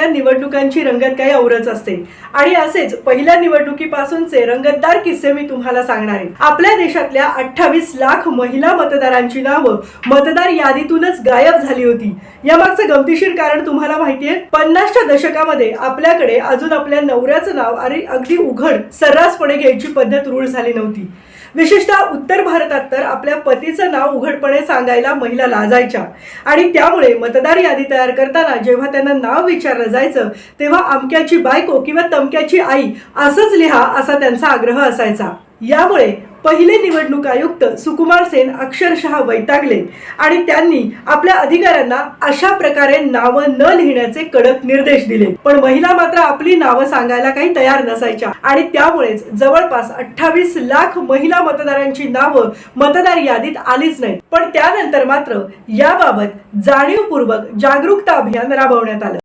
राज्यातल्या निवडणुकांची रंगत काही औरच असते. आणि असेच पहिल्या निवडणुकीपासूनचे रंगतदार किस्से मी तुम्हाला सांगणार आहे. आपल्या देशातल्या अठ्ठावीस लाख महिला मतदारांची नावं मतदार यादीतूनच गायब झाली होती. यामागचं गमतीशीर कारण तुम्हाला माहितीये पन्नासच्या दशकामध्ये आपल्याकडे अजून आपल्या नवऱ्याचं नाव आणि अगदी उघड सर्रासपणे घ्यायची पद्धत रूढ झाली नव्हती. विशेषतः उत्तर भारतात तर आपल्या पतीचं नाव उघडपणे सांगायला महिला लाजायच्या. आणि त्यामुळे मतदार यादी तयार करताना जेव्हा त्यांना नाव विचारलं जायचं तेव्हा अमक्याची बायको किंवा तमक्याची आई असंच लिहा असा त्यांचा आग्रह असायचा. यामुळे पहिले निवडणूक आयुक्त सुकुमार सेन अक्षरशः वैतागले आणि त्यांनी आपल्या अधिकाऱ्यांना अशा प्रकारे नावं न लिहिण्याचे कडक निर्देश दिले. पण महिला मात्र आपली नावं सांगायला काही तयार नसायच्या आणि त्यामुळेच जवळपास अठ्ठावीस लाख महिला मतदारांची नावं मतदार यादीत आलीच नाहीत. पण त्यानंतर मात्र याबाबत जाणीवपूर्वक जागरूकता अभियान राबवण्यात आलं.